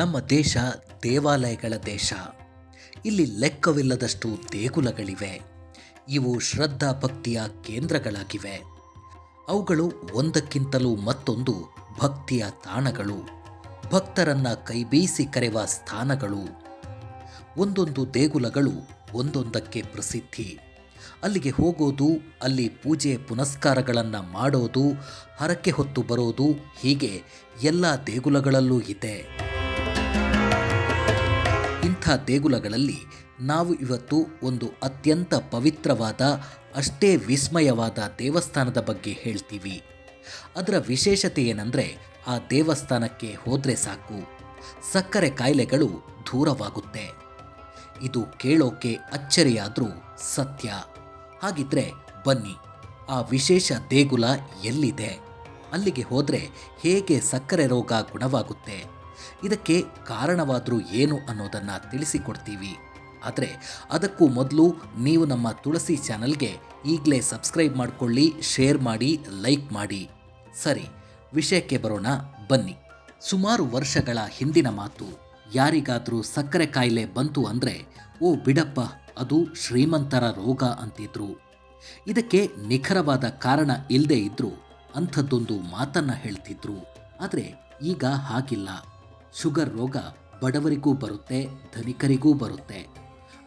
ನಮ್ಮ ದೇಶ ದೇವಾಲಯಗಳ ದೇಶ. ಇಲ್ಲಿ ಲೆಕ್ಕವಿಲ್ಲದಷ್ಟು ದೇಗುಲಗಳಿವೆ. ಇವು ಶ್ರದ್ಧಾ ಭಕ್ತಿಯ ಕೇಂದ್ರಗಳಾಗಿವೆ. ಅವುಗಳು ಒಂದಕ್ಕಿಂತಲೂ ಮತ್ತೊಂದು ಭಕ್ತಿಯ ತಾಣಗಳು. ಭಕ್ತರನ್ನ ಕೈಬೀಸಿ ಕರೆವ ಸ್ಥಾನಗಳು. ಒಂದೊಂದು ದೇಗುಲಗಳು ಒಂದೊಂದಕ್ಕೆ ಪ್ರಸಿದ್ಧಿ. ಅಲ್ಲಿಗೆ ಹೋಗೋದು, ಅಲ್ಲಿ ಪೂಜೆ ಪುನಸ್ಕಾರಗಳನ್ನು ಮಾಡೋದು, ಹರಕೆ ಹೊತ್ತು ಬರೋದು ಹೀಗೆ ಎಲ್ಲ ದೇಗುಲಗಳಲ್ಲೂ ಇದೆ. ದೇಗುಲಗಳಲ್ಲಿ ನಾವು ಇವತ್ತು ಒಂದು ಅತ್ಯಂತ ಪವಿತ್ರವಾದ, ಅಷ್ಟೇ ವಿಸ್ಮಯವಾದ ದೇವಸ್ಥಾನದ ಬಗ್ಗೆ ಹೇಳ್ತೀವಿ. ಅದರ ವಿಶೇಷತೆ ಏನಂದರೆ ಆ ದೇವಸ್ಥಾನಕ್ಕೆ ಹೋದರೆ ಸಾಕು. ಸಕ್ಕರೆ ಕಾಯಿಲೆಗಳು ದೂರವಾಗುತ್ತೆ. ಇದು ಕೇಳೋಕೆ ಅಚ್ಚರಿಯಾದರೂ ಸತ್ಯ. ಹಾಗಿದ್ರೆ ಬನ್ನಿ, ಆ ವಿಶೇಷ ದೇಗುಲ ಎಲ್ಲಿದೆ? ಅಲ್ಲಿಗೆ ಹೋದರೆ ಹೇಗೆ ಸಕ್ಕರೆ ರೋಗ ಗುಣವಾಗುತ್ತೆ? ಇದಕ್ಕೆ ಕಾರಣವಾದರೂ ಏನು ಅನ್ನೋದನ್ನು ತಿಳಿಸಿಕೊಡ್ತೀವಿ. ಆದರೆ ಅದಕ್ಕೂ ಮೊದಲು ನೀವು ನಮ್ಮ ತುಳಸಿ ಚಾನಲ್ಗೆ ಈಗಲೇ ಸಬ್ಸ್ಕ್ರೈಬ್ ಮಾಡಿಕೊಳ್ಳಿ, ಶೇರ್ ಮಾಡಿ, ಲೈಕ್ ಮಾಡಿ. ಸರಿ, ವಿಷಯಕ್ಕೆ ಬರೋಣ, ಬನ್ನಿ. ಸುಮಾರು ವರ್ಷಗಳ ಹಿಂದಿನ ಮಾತು, ಯಾರಿಗಾದರೂ ಸಕ್ಕರೆ ಕಾಯಿಲೆ ಬಂತು ಅಂದರೆ, ಓ ಬಿಡಪ್ಪ, ಅದು ಶ್ರೀಮಂತರ ರೋಗ ಅಂತಿದ್ರು. ಇದಕ್ಕೆ ನಿಖರವಾದ ಕಾರಣ ಇಲ್ಲದೇ ಇದ್ರೂ ಅಂಥದ್ದೊಂದು ಮಾತನ್ನ ಹೇಳ್ತಿದ್ರು. ಆದರೆ ಈಗ ಹಾಗಿಲ್ಲ. ಶುಗರ್ ರೋಗ ಬಡವರಿಗೂ ಬರುತ್ತೆ, ಧನಿಕರಿಗೂ ಬರುತ್ತೆ.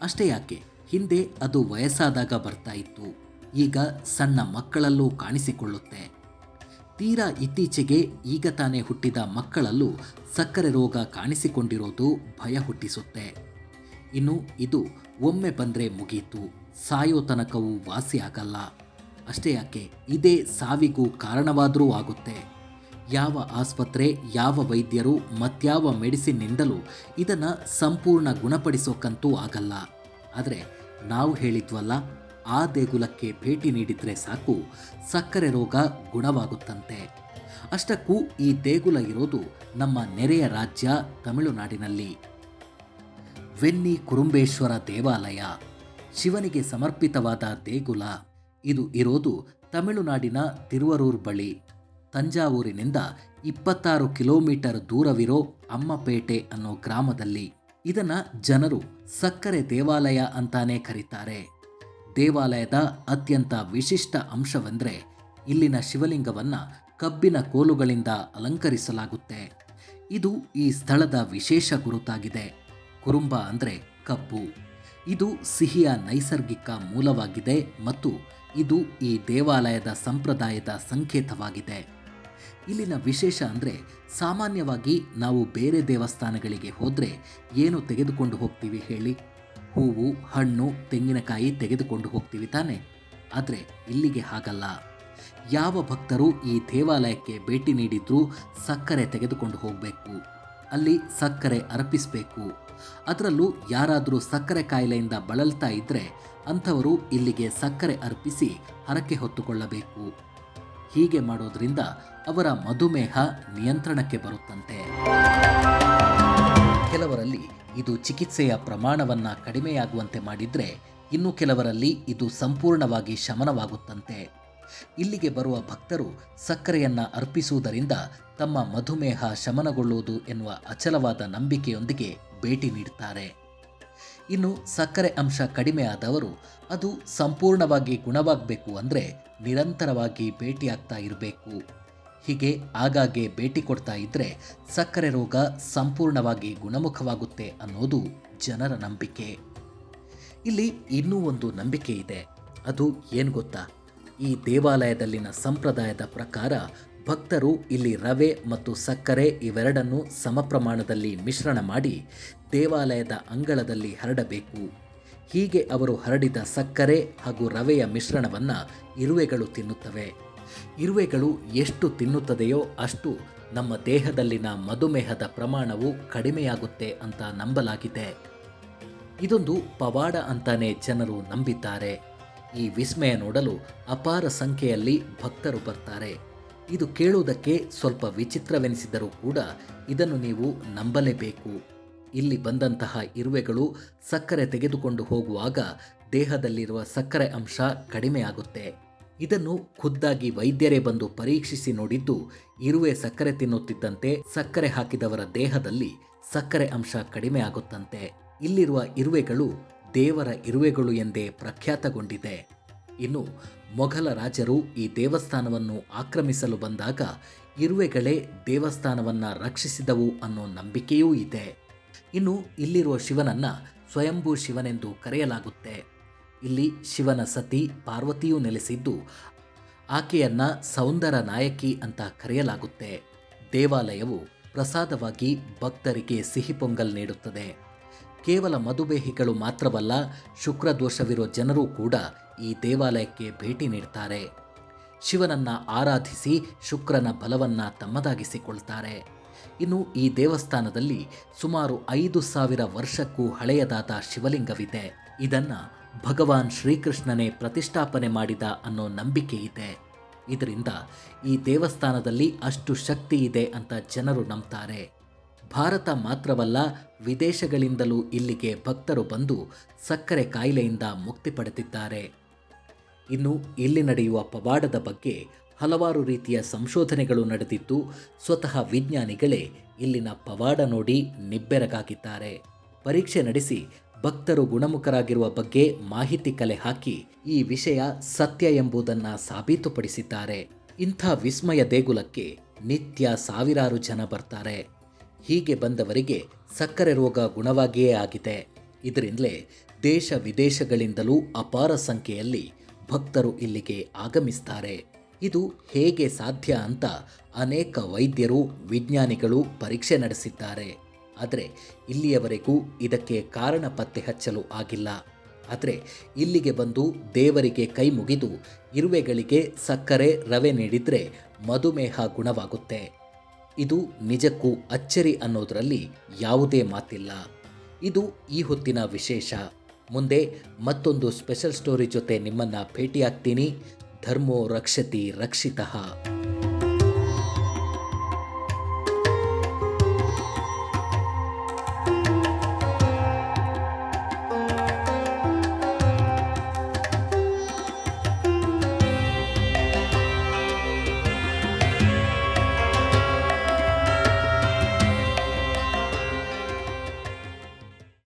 ಅಷ್ಟೇ ಯಾಕೆ, ಹಿಂದೆ ಅದು ವಯಸ್ಸಾದಾಗ ಬರ್ತಾ ಇತ್ತು, ಈಗ ಸಣ್ಣ ಮಕ್ಕಳಲ್ಲೂ ಕಾಣಿಸಿಕೊಳ್ಳುತ್ತೆ. ತೀರಾ ಇತ್ತೀಚೆಗೆ ಈಗ ತಾನೇ ಹುಟ್ಟಿದ ಮಕ್ಕಳಲ್ಲೂ ಸಕ್ಕರೆ ರೋಗ ಕಾಣಿಸಿಕೊಂಡಿರೋದು ಭಯ ಹುಟ್ಟಿಸುತ್ತೆ. ಇನ್ನು ಇದು ಒಮ್ಮೆ ಬಂದರೆ ಮುಗೀತು, ಸಾಯೋ ತನಕವೂ ವಾಸಿ ಅಷ್ಟೇ ಯಾಕೆ, ಇದೇ ಸಾವಿಗೂ ಕಾರಣವಾದರೂ ಆಗುತ್ತೆ. ಯಾವ ಆಸ್ಪತ್ರೆ, ಯಾವ ವೈದ್ಯರು, ಮತ್ಯಾವ ಮೆಡಿಸಿನ್ನಿಂದಲೂ ಇದನ್ನು ಸಂಪೂರ್ಣ ಗುಣಪಡಿಸೋಕ್ಕಂತೂ ಆಗಲ್ಲ. ಆದರೆ ನಾವು ಹೇಳಿದ್ವಲ್ಲ, ಆ ದೇಗುಲಕ್ಕೆ ಭೇಟಿ ನೀಡಿದರೆ ಸಾಕು, ಸಕ್ಕರೆ ರೋಗ ಗುಣವಾಗುತ್ತಂತೆ. ಅಷ್ಟಕ್ಕೂ ಈ ದೇಗುಲ ಇರೋದು ನಮ್ಮ ನೆರೆಯ ರಾಜ್ಯ, ತಮಿಳುನಾಡಿನಲ್ಲಿ. ವೆನ್ನಿ ಕುರುಂಬೇಶ್ವರ ದೇವಾಲಯ, ಶಿವನಿಗೆ ಸಮರ್ಪಿತವಾದ ದೇಗುಲ. ಇದು ಇರೋದು ತಮಿಳುನಾಡಿನ ತಿರುವರೂರ್ ಬಳಿ. ತಂಜಾವೂರಿನಿಂದ ಇಪ್ಪತ್ತಾರು ಕಿಲೋಮೀಟರ್ ದೂರವಿರೋ ಅಮ್ಮಪೇಟೆ ಅನ್ನೋ ಗ್ರಾಮದಲ್ಲಿ ಇದನ್ನ ಜನರು ಸಕ್ಕರೆ ದೇವಾಲಯ ಅಂತಾನೆ ಕರೀತಾರೆ. ದೇವಾಲಯದ ಅತ್ಯಂತ ವಿಶಿಷ್ಟ ಅಂಶವೆಂದರೆ ಇಲ್ಲಿನ ಶಿವಲಿಂಗವನ್ನ ಕಬ್ಬಿನ ಕೋಲುಗಳಿಂದ ಅಲಂಕರಿಸಲಾಗುತ್ತೆ. ಇದು ಈ ಸ್ಥಳದ ವಿಶೇಷ ಗುರುತಾಗಿದೆ. ಕುರುಂಬ ಅಂದರೆ ಕಬ್ಬು. ಇದು ಸಿಹಿಯ ನೈಸರ್ಗಿಕ ಮೂಲವಾಗಿದೆ ಮತ್ತು ಇದು ಈ ದೇವಾಲಯದ ಸಂಪ್ರದಾಯದ ಸಂಕೇತವಾಗಿದೆ. ಇಲ್ಲಿನ ವಿಶೇಷ ಅಂದರೆ ಸಾಮಾನ್ಯವಾಗಿ ನಾವು ಬೇರೆ ದೇವಸ್ಥಾನಗಳಿಗೆ ಹೋದರೆ ಏನು ತೆಗೆದುಕೊಂಡು ಹೋಗ್ತೀವಿ ಹೇಳಿ? ಹೂವು, ಹಣ್ಣು, ತೆಂಗಿನಕಾಯಿ ತೆಗೆದುಕೊಂಡು ಹೋಗ್ತೀವಿ ತಾನೆ. ಆದರೆ ಇಲ್ಲಿಗೆ ಹಾಗಲ್ಲ. ಯಾವ ಭಕ್ತರು ಈ ದೇವಾಲಯಕ್ಕೆ ಭೇಟಿ ನೀಡಿದ್ರೂ ಸಕ್ಕರೆ ತೆಗೆದುಕೊಂಡು ಹೋಗಬೇಕು. ಅಲ್ಲಿ ಸಕ್ಕರೆ ಅರ್ಪಿಸಬೇಕು. ಅದರಲ್ಲೂ ಯಾರಾದರೂ ಸಕ್ಕರೆ ಕಾಯಿಲೆಯಿಂದ ಬಳಲ್ತಾ ಇದ್ದರೆ ಅಂಥವರು ಇಲ್ಲಿಗೆ ಸಕ್ಕರೆ ಅರ್ಪಿಸಿ ಹರಕೆ ಹೊತ್ತುಕೊಳ್ಳಬೇಕು. ಹೀಗೆ ಮಾಡೋದ್ರಿಂದ ಅವರ ಮಧುಮೇಹ ನಿಯಂತ್ರಣಕ್ಕೆ ಬರುತ್ತಂತೆ. ಕೆಲವರಲ್ಲಿ ಇದು ಚಿಕಿತ್ಸೆಯ ಪ್ರಮಾಣವನ್ನು ಕಡಿಮೆಯಾಗುವಂತೆ ಮಾಡಿದರೆ ಇನ್ನು ಕೆಲವರಲ್ಲಿ ಇದು ಸಂಪೂರ್ಣವಾಗಿ ಶಮನವಾಗುತ್ತಂತೆ. ಇಲ್ಲಿಗೆ ಬರುವ ಭಕ್ತರು ಸಕ್ಕರೆಯನ್ನ ಅರ್ಪಿಸುವುದರಿಂದ ತಮ್ಮ ಮಧುಮೇಹ ಶಮನಗೊಳ್ಳುವುದು ಎನ್ನುವ ಅಚಲವಾದ ನಂಬಿಕೆಯೊಂದಿಗೆ ಭೇಟಿ ನೀಡುತ್ತಾರೆ ಇನ್ನು ಸಕ್ಕರೆ ಅಂಶ ಕಡಿಮೆ ಆದವರು ಅದು ಸಂಪೂರ್ಣವಾಗಿ ಗುಣವಾಗಬೇಕು ಅಂದರೆ ನಿರಂತರವಾಗಿ ಭೇಟಿಯಾಗ್ತಾ ಇರಬೇಕು. ಹೀಗೆ ಆಗಾಗ್ಗೆ ಭೇಟಿ ಕೊಡ್ತಾ ಇದ್ದರೆ ಸಕ್ಕರೆ ರೋಗ ಸಂಪೂರ್ಣವಾಗಿ ಗುಣಮುಖವಾಗುತ್ತೆ ಅನ್ನೋದು ಜನರ ನಂಬಿಕೆ. ಇಲ್ಲಿ ಇನ್ನೂ ಒಂದು ನಂಬಿಕೆ ಇದೆ. ಅದು ಏನು ಗೊತ್ತಾ? ಈ ದೇವಾಲಯದಲ್ಲಿನ ಸಂಪ್ರದಾಯದ ಪ್ರಕಾರ ಭಕ್ತರು ಇಲ್ಲಿ ರವೆ ಮತ್ತು ಸಕ್ಕರೆ ಇವೆರಡನ್ನು ಸಮ ಪ್ರಮಾಣದಲ್ಲಿ ಮಿಶ್ರಣ ಮಾಡಿ ದೇವಾಲಯದ ಅಂಗಳದಲ್ಲಿ ಹರಡಬೇಕು. ಹೀಗೆ ಅವರು ಹರಡಿದ ಸಕ್ಕರೆ ಹಾಗೂ ರವೆಯ ಮಿಶ್ರಣವನ್ನು ಇರುವೆಗಳು ತಿನ್ನುತ್ತವೆ. ಇರುವೆಗಳು ಎಷ್ಟು ತಿನ್ನುತ್ತದೆಯೋ ಅಷ್ಟು ನಮ್ಮ ದೇಹದಲ್ಲಿನ ಮಧುಮೇಹದ ಪ್ರಮಾಣವು ಕಡಿಮೆಯಾಗುತ್ತೆ ಅಂತ ನಂಬಲಾಗಿದೆ. ಇದೊಂದು ಪವಾಡ ಅಂತಾನೆ ಜನರು ನಂಬಿದ್ದಾರೆ. ಈ ವಿಸ್ಮಯ ನೋಡಲು ಅಪಾರ ಸಂಖ್ಯೆಯಲ್ಲಿ ಭಕ್ತರು ಬರ್ತಾರೆ. ಇದು ಕೇಳುವುದಕ್ಕೆ ಸ್ವಲ್ಪ ವಿಚಿತ್ರವೆನಿಸಿದರೂ ಕೂಡ ಇದನ್ನು ನೀವು ನಂಬಲೇಬೇಕು. ಇಲ್ಲಿ ಬಂದಂತಹ ಇರುವೆಗಳು ಸಕ್ಕರೆ ತೆಗೆದುಕೊಂಡು ಹೋಗುವಾಗ ದೇಹದಲ್ಲಿರುವ ಸಕ್ಕರೆ ಅಂಶ ಕಡಿಮೆಯಾಗುತ್ತೆ. ಇದನ್ನು ಖುದ್ದಾಗಿ ವೈದ್ಯರೇ ಬಂದು ಪರೀಕ್ಷಿಸಿ ನೋಡಿದ್ದು ಇರುವೆ ಸಕ್ಕರೆ ತಿನ್ನುತ್ತಿದ್ದಂತೆ ಸಕ್ಕರೆ ಹಾಕಿದವರ ದೇಹದಲ್ಲಿ ಸಕ್ಕರೆ ಅಂಶ ಕಡಿಮೆ ಇಲ್ಲಿರುವ ಇರುವೆಗಳು ದೇವರ ಇರುವೆಗಳು ಎಂದೇ ಪ್ರಖ್ಯಾತಗೊಂಡಿದೆ. ಇನ್ನು ಮೊಘಲ ರಾಜರು ಈ ದೇವಸ್ಥಾನವನ್ನು ಆಕ್ರಮಿಸಲು ಬಂದಾಗ ಇರುವೆಗಳೇ ದೇವಸ್ಥಾನವನ್ನು ರಕ್ಷಿಸಿದವು ಅನ್ನೋ ನಂಬಿಕೆಯೂ ಇದೆ. ಇನ್ನು ಇಲ್ಲಿರುವ ಶಿವನನ್ನ ಸ್ವಯಂಭೂ ಶಿವನೆಂದು ಕರೆಯಲಾಗುತ್ತೆ. ಇಲ್ಲಿ ಶಿವನ ಸತಿ ಪಾರ್ವತಿಯೂ ನೆಲೆಸಿದ್ದು ಆಕೆಯನ್ನ ಸೌಂದರ ನಾಯಕಿ ಅಂತ ಕರೆಯಲಾಗುತ್ತೆ. ದೇವಾಲಯವು ಪ್ರಸಾದವಾಗಿ ಭಕ್ತರಿಗೆ ಸಿಹಿ ಪೊಂಗಲ್ ನೀಡುತ್ತದೆ. ಕೇವಲ ಮಧುಮೇಹಿಗಳು ಮಾತ್ರವಲ್ಲ, ಶುಕ್ರದೋಷವಿರೋ ಜನರೂ ಕೂಡ ಈ ದೇವಾಲಯಕ್ಕೆ ಭೇಟಿ ನೀಡ್ತಾರೆ. ಶಿವನನ್ನ ಆರಾಧಿಸಿ ಶುಕ್ರನ ಬಲವನ್ನ ತಮ್ಮದಾಗಿಸಿಕೊಳ್ತಾರೆ. ಇನ್ನು ಈ ದೇವಸ್ಥಾನದಲ್ಲಿ ಸುಮಾರು ಐದು ಸಾವಿರ ವರ್ಷಕ್ಕೂ ಹಳೆಯದಾದ ಶಿವಲಿಂಗವಿದೆ. ಇದನ್ನ ಭಗವಾನ್ ಶ್ರೀಕೃಷ್ಣನೇ ಪ್ರತಿಷ್ಠಾಪನೆ ಮಾಡಿದ ಅನ್ನೋ ನಂಬಿಕೆ ಇದೆ. ಇದರಿಂದ ಈ ದೇವಸ್ಥಾನದಲ್ಲಿ ಅಷ್ಟು ಶಕ್ತಿ ಇದೆ ಅಂತ ಜನರು ನಂಬ್ತಾರೆ. ಭಾರತ ಮಾತ್ರವಲ್ಲ, ವಿದೇಶಗಳಿಂದಲೂ ಇಲ್ಲಿಗೆ ಭಕ್ತರು ಬಂದು ಸಕ್ಕರೆ ಕಾಯಿಲೆಯಿಂದ ಮುಕ್ತಿ ಪಡೆದಿದ್ದಾರೆ. ಇನ್ನು ಇಲ್ಲಿ ನಡೆಯುವ ಪವಾಡದ ಬಗ್ಗೆ ಹಲವಾರು ರೀತಿಯ ಸಂಶೋಧನೆಗಳು ನಡೆದಿದ್ದು, ಸ್ವತಃ ವಿಜ್ಞಾನಿಗಳೇ ಇಲ್ಲಿನ ಪವಾಡ ನೋಡಿ ನಿಬ್ಬೆರಗಾಗಿದ್ದಾರೆ. ಪರೀಕ್ಷೆ ನಡೆಸಿ ಭಕ್ತರು ಗುಣಮುಖರಾಗಿರುವ ಬಗ್ಗೆ ಮಾಹಿತಿ ಕಲೆ ಹಾಕಿ ಈ ವಿಷಯ ಸತ್ಯ ಎಂಬುದನ್ನು ಸಾಬೀತುಪಡಿಸಿದ್ದಾರೆ. ಇಂಥ ವಿಸ್ಮಯ ದೇಗುಲಕ್ಕೆ ನಿತ್ಯ ಸಾವಿರಾರು ಜನ ಬರ್ತಾರೆ. ಹೀಗೆ ಬಂದವರಿಗೆ ಸಕ್ಕರೆ ರೋಗ ಗುಣವಾಗಿಯೇ ಆಗಿದೆ. ಇದರಿಂದಲೇ ದೇಶ ವಿದೇಶಗಳಿಂದಲೂ ಅಪಾರ ಸಂಖ್ಯೆಯಲ್ಲಿ ಭಕ್ತರು ಇಲ್ಲಿಗೆ ಆಗಮಿಸ್ತಾರೆ. ಇದು ಹೇಗೆ ಸಾಧ್ಯ ಅಂತ ಅನೇಕ ವೈದ್ಯರು, ವಿಜ್ಞಾನಿಗಳು ಪರೀಕ್ಷೆ ನಡೆಸಿದ್ದಾರೆ. ಆದರೆ ಇಲ್ಲಿಯವರೆಗೂ ಇದಕ್ಕೆ ಕಾರಣ ಪತ್ತೆ ಹಚ್ಚಲು ಆಗಿಲ್ಲ. ಆದರೆ ಇಲ್ಲಿಗೆ ಬಂದು ದೇವರಿಗೆ ಕೈ ಮುಗಿದು, ಇರುವೆಗಳಿಗೆ ಸಕ್ಕರೆ, ರವೆ ನೀಡಿದರೆ ಮಧುಮೇಹ ಗುಣವಾಗುತ್ತೆ. ಇದು ನಿಜಕ್ಕೂ ಅಚ್ಚರಿ ಅನ್ನೋದರಲ್ಲಿ ಯಾವುದೇ ಮಾತಿಲ್ಲ. ಇದು ಈ ಹೊತ್ತಿನ ವಿಶೇಷ. ಮುಂದೆ ಮತ್ತೊಂದು ಸ್ಪೆಷಲ್ ಸ್ಟೋರಿ ಜೊತೆ ನಿಮ್ಮನ್ನು ಭೇಟಿಯಾಗ್ತೀನಿ. ಧರ್ಮೋ ರಕ್ಷತಿ ರಕ್ಷಿತಃ.